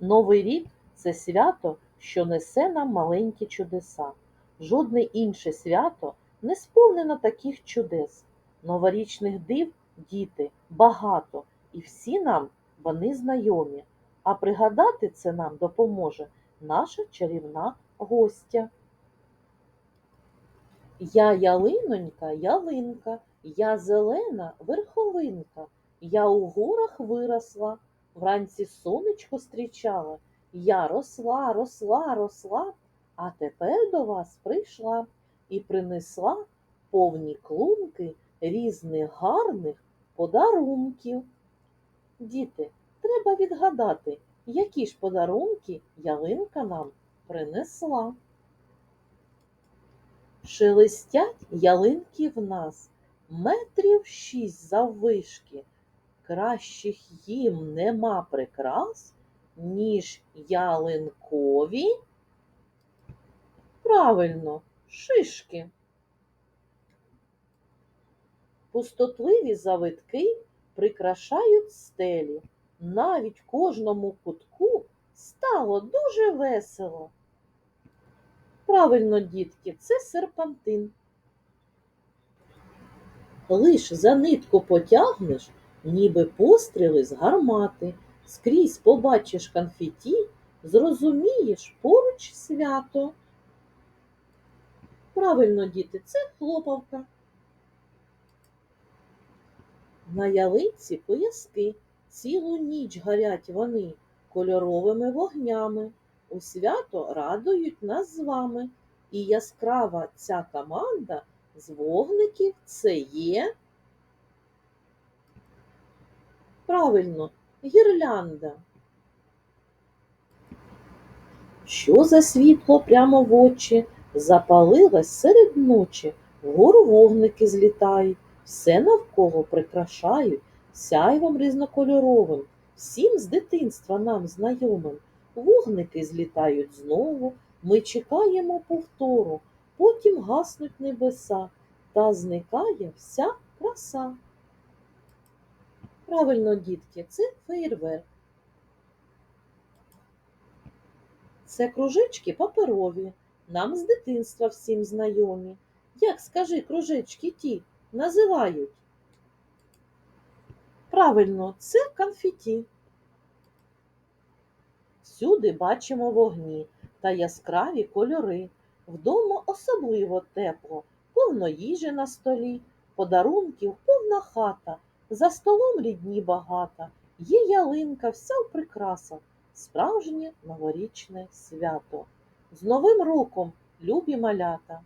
Новий рік це свято, що несе нам маленькі чудеса. Жодне інше свято не сповнено таких чудес. Новорічних див, діти, багато, і всі нам вони знайомі. А пригадати це нам допоможе наша чарівна гостя. Я ялинонька, ялинка, я зелена верховинка, я у горах виросла, вранці сонечко зустрічала, я росла, росла, росла, а тепер до вас прийшла і принесла повні клунки різних гарних подарунків. Діти, треба відгадати, які ж подарунки ялинка нам принесла. Шелестять ялинки в нас метрів шість заввишки. Кращих їм нема прикрас, ніж ялинкові. Правильно, шишки. Пустотливі завитки прикрашають стелі. Навіть кожному кутку стало дуже весело. Правильно, дітки, це серпантин. Лиш за нитку потягнеш, ніби постріли з гармати, скрізь побачиш конфеті, зрозумієш поруч свято. Правильно, діти, це хлопавка. На ялинці пояски, цілу ніч горять вони кольоровими вогнями. У свято радують нас з вами. І яскрава ця команда з вогників це є. Правильно, гірлянда. Що за світло прямо в очі? Запалилось серед ночі, вгору вогники злітають, все навколо прикрашають сяйвом різнокольоровим, всім з дитинства нам знайомим. Вогники злітають знову, ми чекаємо повтору, потім гаснуть небеса, та зникає вся краса. Правильно, дітки, це фейерверк. Це кружечки паперові, нам з дитинства всім знайомі. Як, скажи, кружечки ті називають? Правильно, це конфеті. Всюди бачимо вогні та яскраві кольори. Вдома особливо тепло, повно їжі на столі, подарунків повна хата, за столом рідні багата, є ялинка, вся в прикрасах, справжнє новорічне свято. З Новим роком, любі малята!